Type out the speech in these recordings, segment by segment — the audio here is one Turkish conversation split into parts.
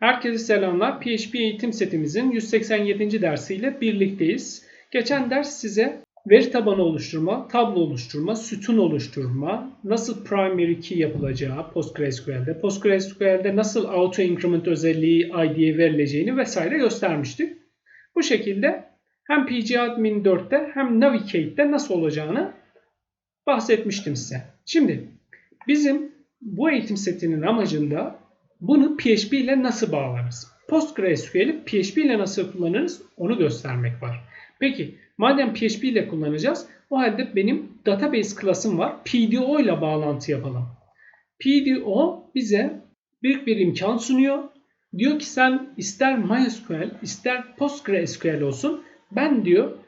Herkese selamlar. PHP eğitim setimizin 187. dersiyle birlikteyiz. Geçen ders size veri tabanı oluşturma, tablo oluşturma, sütun oluşturma, nasıl primary key yapılacağı PostgreSQL'de, PostgreSQL'de nasıl auto increment özelliği ID'ye verileceğini vesaire göstermiştik. Bu şekilde hem pgadmin 4'te hem Navigate'de nasıl olacağını bahsetmiştim size. Şimdi bizim bu eğitim setinin amacında bunu PHP ile nasıl bağlarız? PostgreSQL'i PHP ile nasıl kullanırız onu göstermek var. Peki madem PHP ile kullanacağız o halde benim database klasım var. PDO ile bağlantı yapalım. PDO bize büyük bir imkan sunuyor. Diyor ki sen ister MySQL ister PostgreSQL olsun ben diyor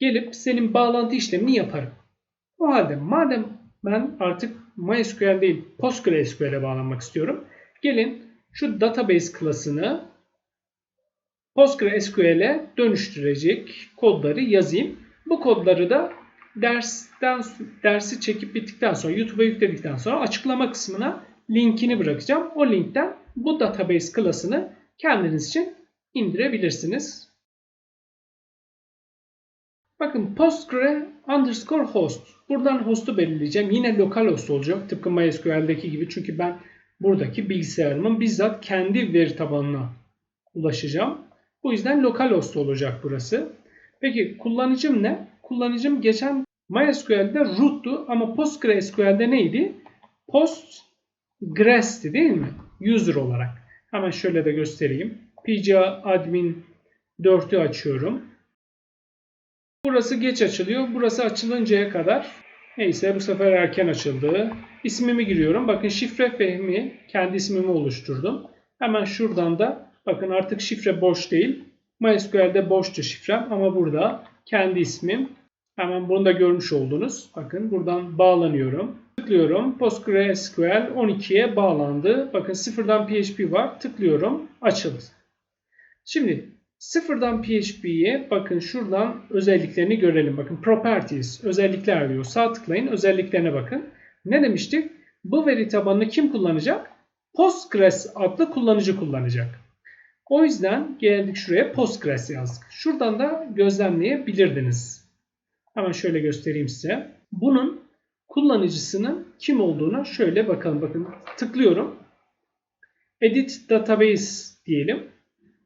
gelip senin bağlantı işlemini yaparım. O halde madem ben artık MySQL değil PostgreSQL'e bağlanmak istiyorum. Gelin şu database klasını PostgreSQL'e dönüştürecek kodları yazayım. Bu kodları da dersten dersi çekip bittikten sonra YouTube'a yükledikten sonra açıklama kısmına linkini bırakacağım. O linkten bu database klasını kendiniz için indirebilirsiniz. Bakın Postgre underscore host. Buradan host'u belirleyeceğim. Yine lokal host olacak. Tıpkı MySQL'deki gibi. Çünkü ben buradaki bilgisayarımın bizzat kendi veri tabanına ulaşacağım. Bu yüzden lokal host olacak burası. Peki kullanıcım ne? Kullanıcım geçen MySQL'de root'tu ama PostgreSQL'de neydi? Postgres'ti değil mi? User olarak. Hemen şöyle de göstereyim. PGA admin 4'ü açıyorum. Burası geç açılıyor. Burası açılıncaya kadar neyse bu sefer erken açıldı. İsmimi giriyorum. Bakın şifre Fehmi kendi ismimi oluşturdum. Hemen şuradan da bakın artık şifre boş değil. MySQL'de boştu şifrem ama burada kendi ismim. Hemen bunu da görmüş oldunuz. Bakın buradan bağlanıyorum. Tıklıyorum. PostgreSQL 12'ye bağlandı. Bakın sıfırdan PHP var. Tıklıyorum. Açıldı. Şimdi Sıfırdan PHP'ye bakın şuradan özelliklerini görelim. Bakın Properties, özellikler diyor. Sağ tıklayın, özelliklerine bakın. Ne demiştik? Bu veri tabanını kim kullanacak? Postgres adlı kullanıcı kullanacak. O yüzden geldik şuraya Postgres yazdık. Şuradan da gözlemleyebilirdiniz. Hemen şöyle göstereyim size. Bunun kullanıcısının kim olduğuna şöyle bakalım. Bakın tıklıyorum. Edit Database diyelim.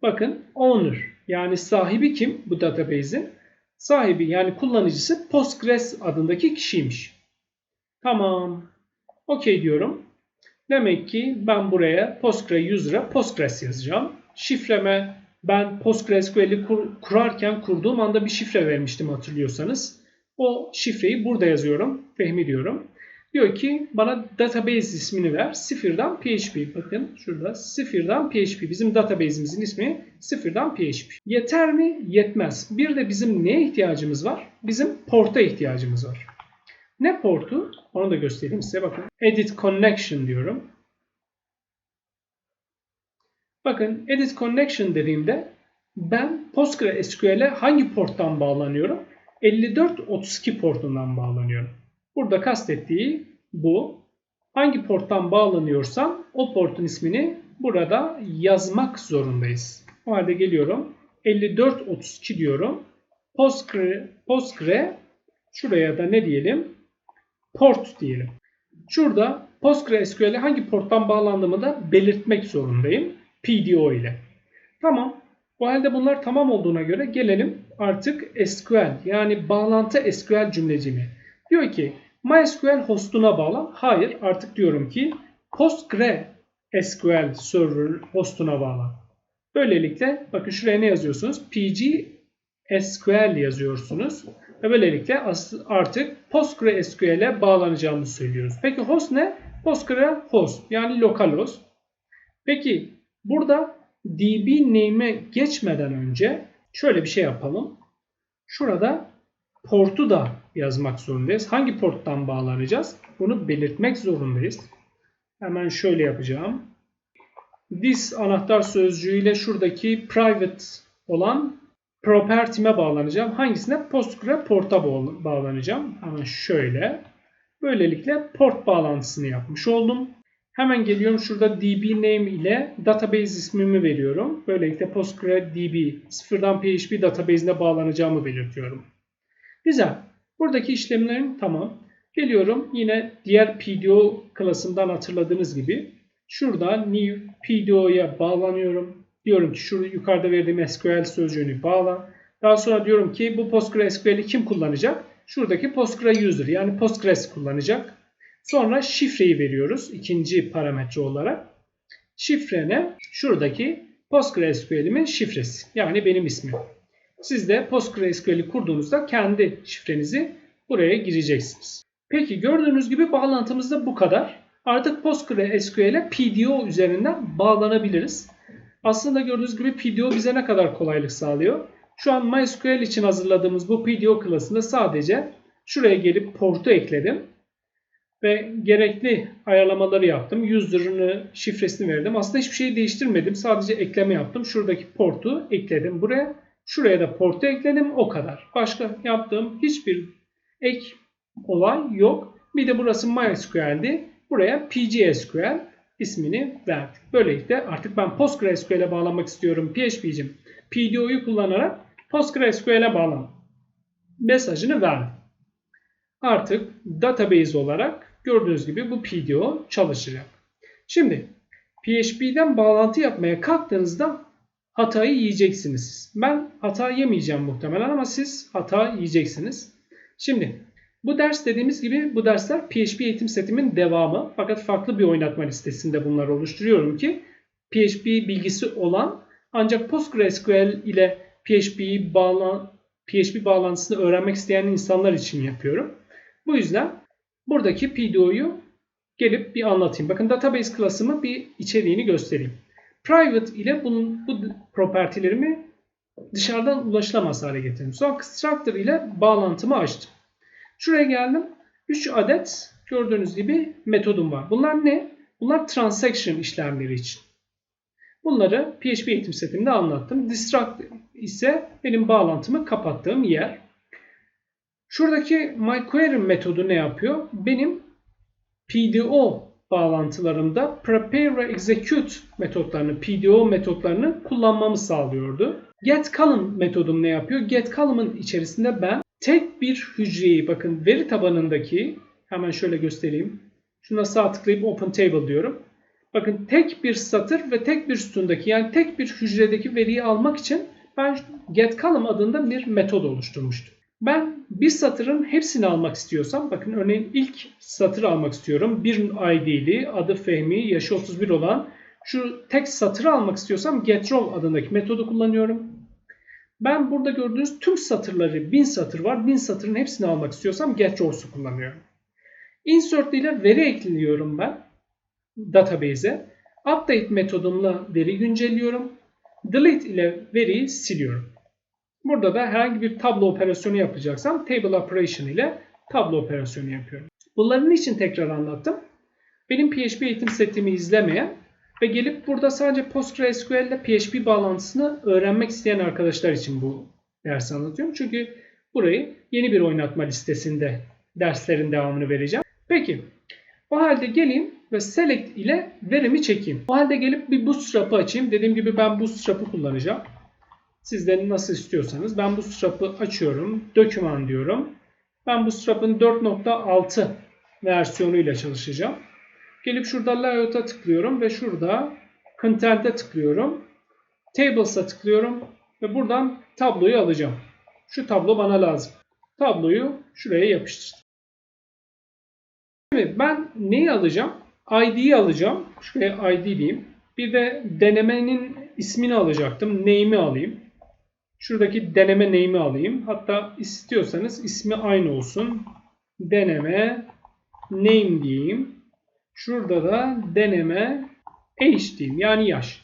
Bakın owner yani sahibi kim bu database'in? Sahibi yani kullanıcısı Postgres adındaki kişiymiş. Tamam. Okey diyorum. Demek ki ben buraya Postgre user'a Postgres yazacağım. Şifreme ben PostgreSQL'i kur, kurarken kurduğum anda bir şifre vermiştim hatırlıyorsanız. O şifreyi burada yazıyorum. Fehmi diyorum. Diyor ki bana database ismini ver. Sıfırdan PHP. Bakın şurada sıfırdan PHP. Bizim database'imizin ismi sıfırdan PHP. Yeter mi? Yetmez. Bir de bizim neye ihtiyacımız var? Bizim porta ihtiyacımız var. Ne portu? Onu da göstereyim size. Bakın edit connection diyorum. Bakın edit connection dediğimde ben PostgreSQL'e hangi porttan bağlanıyorum? 5432 portundan bağlanıyorum. Burada kastettiği bu. Hangi porttan bağlanıyorsam o portun ismini burada yazmak zorundayız. O halde geliyorum. 5432 diyorum. Postgre, Postgre şuraya da ne diyelim? Port diyelim. Şurada PostgreSQL'e hangi porttan bağlandığımı da belirtmek zorundayım. PDO ile. Tamam. O halde bunlar tamam olduğuna göre gelelim artık SQL yani bağlantı SQL cümlecimi. Diyor ki MySQL hostuna bağlan. Hayır artık diyorum ki PostgreSQL server hostuna bağlan. Böylelikle bakın şuraya ne yazıyorsunuz? PG SQL yazıyorsunuz. Ve böylelikle artık PostgreSQL'e bağlanacağımızı söylüyoruz. Peki host ne? Postgre host yani lokal host. Peki burada DB name'e geçmeden önce şöyle bir şey yapalım. Şurada portu da yazmak zorundayız. Hangi porttan bağlanacağız? Bunu belirtmek zorundayız. Hemen şöyle yapacağım. This anahtar sözcüğüyle şuradaki private olan property'me bağlanacağım. Hangisine? Postgre porta bağlanacağım. Hemen şöyle. Böylelikle port bağlantısını yapmış oldum. Hemen geliyorum şurada db name ile database ismimi veriyorum. Böylelikle PostgreDB sıfırdan PHP database'ine bağlanacağımı belirtiyorum. Güzel. Buradaki işlemlerim tamam. Geliyorum yine diğer PDO klasından hatırladığınız gibi şurada new PDO'ya bağlanıyorum. Diyorum ki şu yukarıda verdiğim SQL sözcüğünü bağla. Daha sonra diyorum ki bu PostgreSQL'i kim kullanacak? Şuradaki Postgre yani Postgres kullanacak. Sonra şifreyi veriyoruz ikinci parametre olarak. Şifre Şuradaki PostgreSQL'imin şifresi. Yani benim ismim. Siz de PostgreSQL'i kurduğunuzda kendi şifrenizi buraya gireceksiniz. Peki gördüğünüz gibi bağlantımız da bu kadar. Artık PostgreSQL'e PDO üzerinden bağlanabiliriz. Aslında gördüğünüz gibi PDO bize ne kadar kolaylık sağlıyor. Şu an MySQL için hazırladığımız bu PDO klasında sadece şuraya gelip portu ekledim. Ve gerekli ayarlamaları yaptım. User'ını, şifresini verdim. Aslında hiçbir şey değiştirmedim. Sadece ekleme yaptım. Şuradaki portu ekledim buraya. Şuraya da portu ekledim. O kadar. Başka yaptığım hiçbir ek olay yok. Bir de burası MySQL'di. Buraya PGSQL ismini verdik. Böylelikle artık ben PostgreSQL'e bağlanmak istiyorum. PHP'cim PDO'yu kullanarak PostgreSQL'e bağlan mesajını verdim. Artık database olarak gördüğünüz gibi bu PDO çalışacak. Şimdi PHP'den bağlantı yapmaya kalktığınızda hatayı yiyeceksiniz. Ben hata yemeyeceğim muhtemelen ama siz hata yiyeceksiniz. Şimdi bu ders dediğimiz gibi bu dersler PHP eğitim setimin devamı. Fakat farklı bir oynatma listesinde bunları oluşturuyorum ki PHP bilgisi olan ancak PostgreSQL ile PHP bağlan PHP bağlantısını öğrenmek isteyen insanlar için yapıyorum. Bu yüzden buradaki PDO'yu gelip bir anlatayım. Bakın database klasımı bir içeriğini göstereyim. Private ile bunun, bu propertilerimi dışarıdan ulaşılamaz hale getirdim. Sonra structure ile bağlantımı açtım. Şuraya geldim. 3 adet gördüğünüz gibi metodum var. Bunlar ne? Bunlar transaction işlemleri için. Bunları PHP eğitim setimde anlattım. Distract ise benim bağlantımı kapattığım yer. Şuradaki myQuery metodu ne yapıyor? Benim PDO bağlantılarımda prepare ve execute metotlarını, PDO metotlarını kullanmamı sağlıyordu. getColumn metodum ne yapıyor? getColumn'ın içerisinde ben tek bir hücreyi bakın veri tabanındaki hemen şöyle göstereyim. Şuna sağ tıklayıp open table diyorum. Bakın tek bir satır ve tek bir sütundaki yani tek bir hücredeki veriyi almak için ben getColumn adında bir metod oluşturmuştum. Ben bir satırın hepsini almak istiyorsam bakın örneğin ilk satır almak istiyorum. Bir ID'li, adı Fehmi, yaşı 31 olan şu tek satırı almak istiyorsam getRow adındaki metodu kullanıyorum. Ben burada gördüğünüz tüm satırları 1000 satır var. 1000 satırın hepsini almak istiyorsam getrows'u kullanıyorum. Insert ile veri ekliyorum ben database'e. Update metodumla veri güncelliyorum. Delete ile veriyi siliyorum. Burada da herhangi bir tablo operasyonu yapacaksam table operation ile tablo operasyonu yapıyorum. Bunların için tekrar anlattım? Benim PHP eğitim setimi izlemeyen ve gelip burada sadece PostgreSQL ile PHP bağlantısını öğrenmek isteyen arkadaşlar için bu dersi anlatıyorum. Çünkü burayı yeni bir oynatma listesinde derslerin devamını vereceğim. Peki o halde geleyim ve select ile verimi çekeyim. O halde gelip bir bootstrap'ı açayım. Dediğim gibi ben bootstrap'ı kullanacağım. Sizden nasıl istiyorsanız. Ben bootstrap'ı açıyorum. Doküman diyorum. Ben bootstrap'ın 4.6 versiyonuyla çalışacağım. Gelip şurada layout'a tıklıyorum ve şurada content'e tıklıyorum. Tables'a tıklıyorum ve buradan tabloyu alacağım. Şu tablo bana lazım. Tabloyu şuraya yapıştırdım. Şimdi ben neyi alacağım? ID'yi alacağım. Şuraya ID diyeyim. Bir de denemenin ismini alacaktım. Name'i alayım. Şuradaki deneme name'i alayım. Hatta istiyorsanız ismi aynı olsun. Deneme name diyeyim. Şurada da deneme age diyeyim. Yani yaş.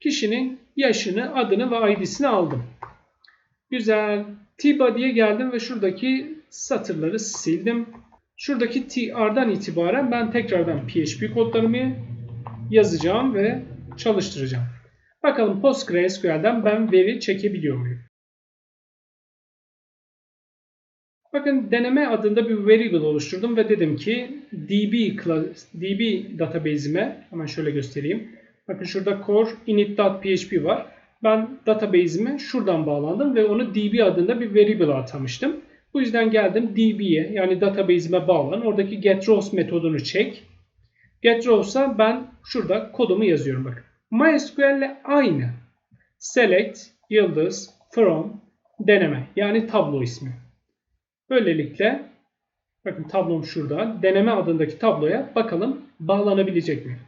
Kişinin yaşını, adını ve ID'sini aldım. Güzel. T-body'ye geldim ve şuradaki satırları sildim. Şuradaki tr'dan itibaren ben tekrardan PHP kodlarımı yazacağım ve çalıştıracağım. Bakalım PostgreSQL'den ben veri çekebiliyor muyum? Bakın deneme adında bir variable oluşturdum ve dedim ki db, db database'ime hemen şöyle göstereyim. Bakın şurada core init.php var. Ben database'ime şuradan bağlandım ve onu db adında bir variable atamıştım. Bu yüzden geldim db'ye yani database'ime bağlan. Oradaki getRows metodunu çek. GetRows'a ben şurada kodumu yazıyorum bakın. MySQL ile aynı. Select, yıldız, from, deneme yani tablo ismi. Böylelikle bakın tablom şurada. Deneme adındaki tabloya bakalım bağlanabilecek mi?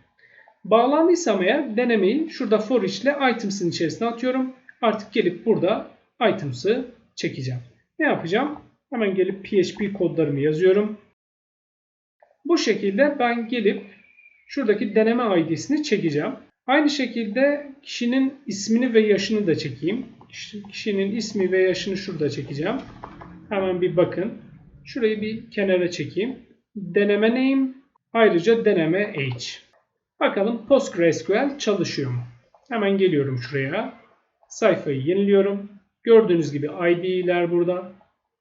Bağlandıysam eğer denemeyi şurada for each ile items'ın içerisine atıyorum. Artık gelip burada items'ı çekeceğim. Ne yapacağım? Hemen gelip PHP kodlarımı yazıyorum. Bu şekilde ben gelip şuradaki deneme ID'sini çekeceğim. Aynı şekilde kişinin ismini ve yaşını da çekeyim. Kişinin ismi ve yaşını şurada çekeceğim. Hemen bir bakın. Şurayı bir kenara çekeyim. Deneme name ayrıca deneme age. Bakalım PostgreSQL çalışıyor mu? Hemen geliyorum şuraya. Sayfayı yeniliyorum. Gördüğünüz gibi ID'ler burada.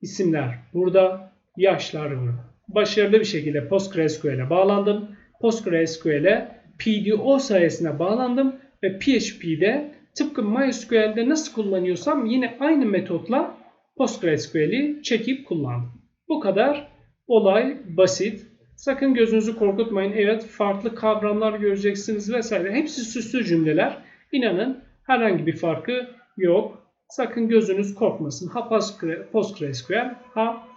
isimler burada. Yaşlar burada. Başarılı bir şekilde PostgreSQL'e bağlandım. PostgreSQL'e PDO sayesinde bağlandım ve PHP'de tıpkı MySQL'de nasıl kullanıyorsam yine aynı metotla PostgreSQL'i çekip kullandım. Bu kadar olay basit. Sakın gözünüzü korkutmayın. Evet farklı kavramlar göreceksiniz vesaire. Hepsi süslü cümleler. İnanın herhangi bir farkı yok. Sakın gözünüz korkmasın. Ha PostgreSQL ha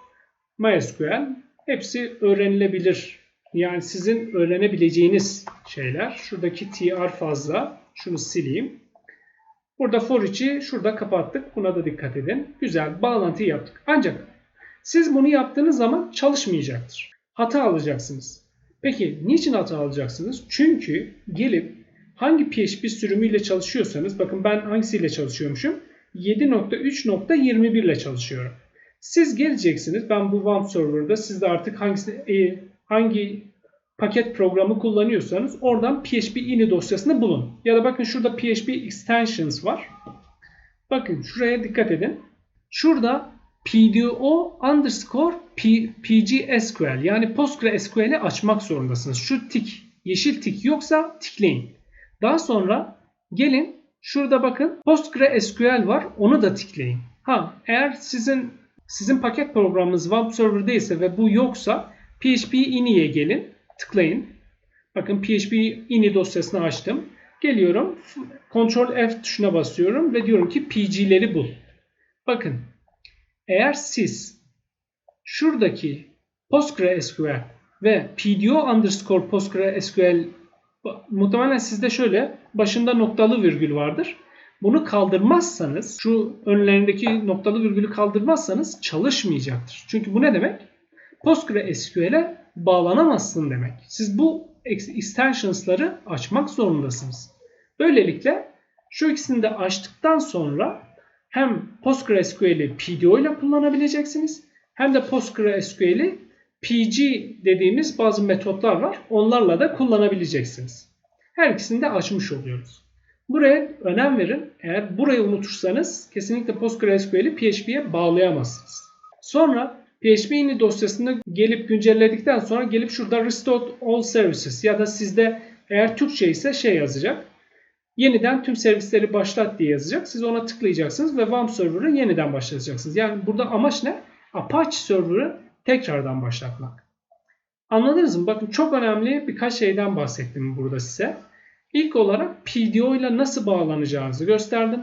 MySQL hepsi öğrenilebilir. Yani sizin öğrenebileceğiniz şeyler. Şuradaki tr fazla. Şunu sileyim. Burada for içi şurada kapattık. Buna da dikkat edin. Güzel bağlantıyı yaptık. Ancak siz bunu yaptığınız zaman çalışmayacaktır. Hata alacaksınız. Peki niçin hata alacaksınız? Çünkü gelip hangi PHP sürümüyle çalışıyorsanız bakın ben hangisiyle çalışıyormuşum? 7.3.21 ile çalışıyorum. Siz geleceksiniz. Ben bu WAMP server'da siz de artık hangisi, e, hangi paket programı kullanıyorsanız oradan PHP ini dosyasını bulun. Ya da bakın şurada PHP extensions var. Bakın şuraya dikkat edin. Şurada PDO underscore PGSQL yani PostgreSQL'i açmak zorundasınız. Şu tik, yeşil tik yoksa tikleyin. Daha sonra gelin şurada bakın PostgreSQL var onu da tikleyin. Ha eğer sizin sizin paket programınız web server değilse ve bu yoksa PHP ini'ye gelin tıklayın. Bakın PHP ini dosyasını açtım. Geliyorum. Ctrl F tuşuna basıyorum ve diyorum ki PG'leri bul. Bakın eğer siz şuradaki PostgreSQL ve PDO underscore PostgreSQL muhtemelen sizde şöyle başında noktalı virgül vardır. Bunu kaldırmazsanız şu önlerindeki noktalı virgülü kaldırmazsanız çalışmayacaktır. Çünkü bu ne demek? PostgreSQL'e bağlanamazsın demek. Siz bu extensions'ları açmak zorundasınız. Böylelikle şu ikisini de açtıktan sonra hem PostgreSQL'i PDO ile kullanabileceksiniz hem de PostgreSQL'i PG dediğimiz bazı metotlar var. Onlarla da kullanabileceksiniz. Her ikisini de açmış oluyoruz. Buraya önem verin. Eğer burayı unutursanız kesinlikle PostgreSQL'i PHP'ye bağlayamazsınız. Sonra PHP ini dosyasını gelip güncelledikten sonra gelip şurada Restore All Services ya da sizde eğer Türkçe ise şey yazacak. Yeniden tüm servisleri başlat diye yazacak. Siz ona tıklayacaksınız ve WAMP server'ı yeniden başlatacaksınız. Yani burada amaç ne? Apache server'ı tekrardan başlatmak. Anladınız mı? Bakın çok önemli birkaç şeyden bahsettim burada size. İlk olarak PDO ile nasıl bağlanacağınızı gösterdim.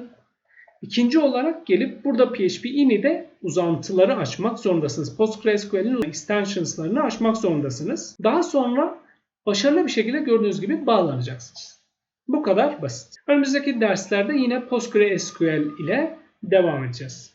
İkinci olarak gelip burada PHP ini'de uzantıları açmak zorundasınız. PostgreSQL'in extensions'larını açmak zorundasınız. Daha sonra başarılı bir şekilde gördüğünüz gibi bağlanacaksınız. Bu kadar basit. Önümüzdeki derslerde yine PostgreSQL ile devam edeceğiz.